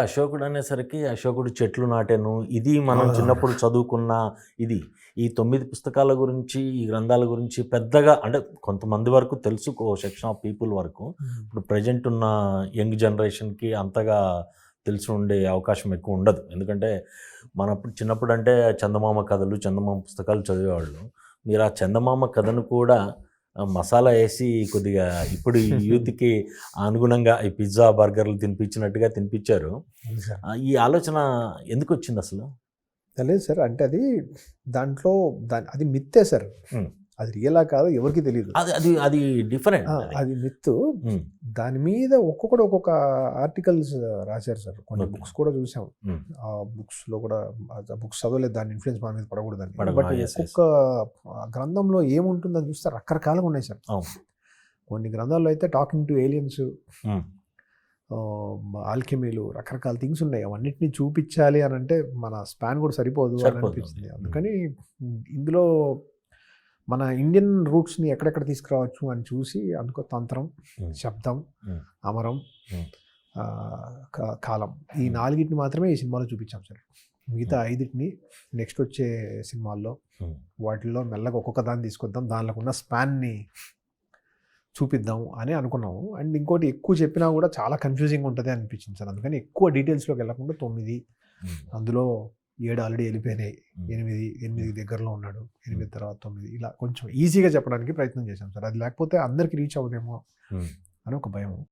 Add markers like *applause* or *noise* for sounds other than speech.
అశోకుడు అనేసరికి అశోకుడు చెట్లు నాటాను. ఇది మనం. చిన్నప్పుడు చదువుకున్న ఇది. ఈ తొమ్మిది పుస్తకాల గురించి ఈ గ్రంథాల గురించి పెద్దగా అంటే కొంతమంది వరకు తెలుసు సెక్షన్ ఆఫ్ పీపుల్ వరకు. ఇప్పుడు ప్రజెంట్ ఉన్న యంగ్ జనరేషన్కి అంతగా తెలిసి ఉండే అవకాశం ఎక్కువ ఉండదు. ఎందుకంటే మనప్పుడు చిన్నప్పుడు అంటే చందమామ కథలు చందమామ పుస్తకాలు చదివేవాళ్ళు. మీరు ఆ చందమామ కథను కూడా మసాలా వేసి కొద్దిగా ఇప్పుడు *laughs* యూత్కి అనుగుణంగా ఈ పిజ్జా బర్గర్లు తినిపించినట్టుగా తినిపించారు. ఈ ఆలోచన ఎందుకు వచ్చింది అసలు? లేదు సార్. అంటే అది దాంట్లో దాని అది మిత్తే సార్. అది రియలా కాదు ఎవరికి తెలియదు అది అది అది డిఫరెంట్ అది. మిత్తు దాని మీద ఒక్కొక్కటి ఒక్కొక్క ఆర్టికల్స్ రాశారు సార్. కొన్ని. బుక్స్ కూడా చూసాం. ఆ బుక్స్లో కూడా బుక్స్ చదవలేదు. దాని ఇన్ఫ్లుయెన్స్ మన మీద పడకూడదని. పడదు, బట్. ఒక్కొక్క గ్రంథంలో ఏముంటుందని చూస్తే రకరకాలుగా ఉన్నాయి సార్. కొన్ని గ్రంథాల్లో అయితే టాకింగ్ టు ఏలియన్స్ ఆల్కెమీలు రకరకాల థింగ్స్ ఉన్నాయి. అవన్నిటిని చూపించాలి అని అంటే మన స్పాన్ కూడా సరిపోదు అని. అనిపించింది అందుకని ఇందులో మన ఇండియన్ రూట్స్ని ఎక్కడెక్కడ తీసుకురావచ్చు అని చూసి అందుకో తంత్రం. శబ్దం. అమరం కాలం ఈ. నాలుగిటిని మాత్రమే ఈ సినిమాలో చూపించాం సార్ మిగతా ఐదుటిని నెక్స్ట్ వచ్చే సినిమాల్లో. వాటిల్లో మెల్లగా ఒక్కొక్క దాన్ని తీసుకొద్దాం దానిలో ఉన్న స్పాన్ని చూపిద్దాం అని అనుకున్నాము అండ్ ఇంకోటి ఎక్కువ చెప్పినా కూడా చాలా కన్ఫ్యూజింగ్ ఉంటుంది అనిపించింది సార్ అందుకని ఎక్కువ డీటెయిల్స్లోకి వెళ్ళకుండా తొమ్మిది అందులో ఏడు ఆల్రెడీ వెళ్ళిపోయినాయి. ఎనిమిది ఎనిమిది దగ్గరలో ఉన్నాడు. ఎనిమిది తర్వాత తొమ్మిది. ఇలా కొంచెం ఈజీగా చెప్పడానికి ప్రయత్నం చేశాం సార్. అది లేకపోతే అందరికి రీచ్ అవుదేమో అని ఒక భయం